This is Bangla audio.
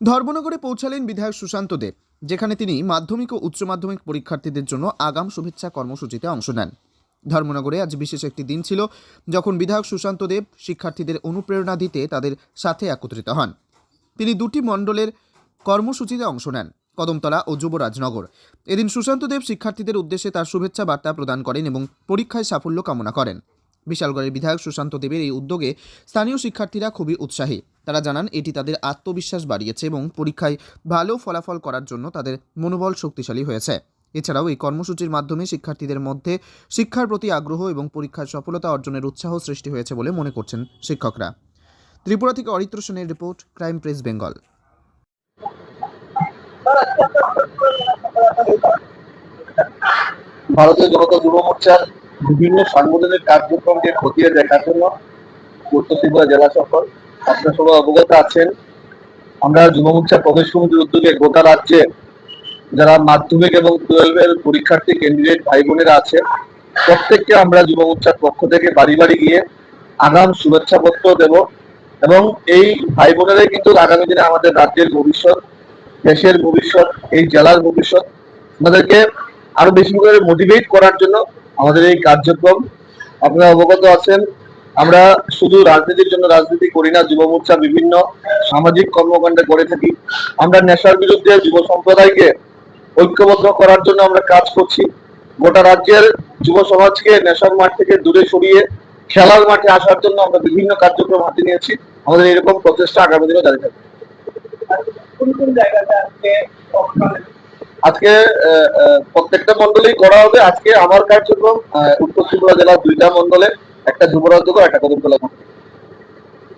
ধর্মনগরে পৌঁছালেন বিধায়ক সুশান্ত দেব যেখানে তিনি মাধ্যমিক ও উচ্চ মাধ্যমিক পরীক্ষার্থীদের জন্য আগাম শুভেচ্ছা কর্মসূচিতে অংশ নেন। ধর্মনগরে আজ বিশেষ একটি দিন ছিল, যখন বিধায়ক সুশান্ত দেব শিক্ষার্থীদের অনুপ্রেরণা দিতে তাদের সাথে একত্রিত হন। তিনি দুটি মণ্ডলের কর্মসূচিতে অংশ নেন, কদমতলা ও যুবরাজনগর। এদিন সুশান্ত দেব শিক্ষার্থীদের উদ্দেশ্যে তার শুভেচ্ছা বার্তা প্রদান করেন এবং পরীক্ষায় সাফল্য কামনা করেন। বিশালগড়ের বিধায়ক সুশান্ত দেবের এই উদ্যোগে স্থানীয় শিক্ষার্থীরা খুবই উৎসাহী। তারা জানান, এটি তাদের আত্মবিশ্বাস বাড়িয়েছে এবং পরীক্ষায় ভালো ফলাফল করার জন্য তাদের মনোবল শক্তিশালী হয়েছে। এছাড়াও এই কর্মসূচির মাধ্যমে শিক্ষার্থীদের মধ্যে শিক্ষার প্রতি আগ্রহ এবং পরীক্ষার সফলতা অর্জনের উৎসাহ সৃষ্টি হয়েছে বলে মনে করছেন শিক্ষকরা। ত্রিপুরা থেকে অরিত্র সেনের রিপোর্ট, ক্রাইম প্রেস বেঙ্গল। ভারতীয় জনতা যুব মোর্চার বিভিন্ন সাংগঠনিক কার্যক্রমকে খতিয়ে দেখার জন্য উত্তর ত্রিপুরা জেলা সফর আপনার সবাই অবগত আছেন আমরা যুব মোর্চা প্রদেশ কমিটির উদ্যোগে গোটা রাজ্যে যারা মাধ্যমিক এবং টুয়েলভের পরীক্ষার্থী ক্যান্ডিডেট ভাই বোনেরা আছে প্রত্যেককে আমরা যুব মোর্চার পক্ষ থেকে বাড়ি বাড়ি গিয়ে আগাম শুভেচ্ছা পত্র দেব এবং এই ভাই বোনেরাই কিন্তু আগামী দিনে আমাদের রাজ্যের ভবিষ্যৎ, দেশের ভবিষ্যৎ, এই জেলার ভবিষ্যৎ আমাদেরকে আরও বেশি করে মোটিভেট করার জন্য আমাদের এই কার্যক্রম। আপনারা অবগত আছেন আমরা শুধু রাজনীতির জন্য রাজনীতি করি না যুব মোর্চা বিভিন্ন সামাজিক কর্মকাণ্ডে করে থাকি। আমরা নেশার বিরুদ্ধে যুব সম্প্রদায়কে ঐক্যবদ্ধ করার জন্য আমরা কাজ করছি। গোটা রাজ্যের যুব সমাজকে নেশার মাঠ থেকে দূরে সরিয়ে খেলার মাঠে আসার জন্য আমরা বিভিন্ন কার্যক্রম হাতে নিয়েছি। আমাদের এরকম প্রচেষ্টা আগামী দিনে জারি থাকবে। আজকে প্রত্যেকটা মন্ডলেই করা হবে। আজকে আমার কার্যক্রম উত্তর ত্রিপুরা জেলার দুইটা মন্ডলে একটা যুবরাজ যুবরাজ্য একটা কদমতলা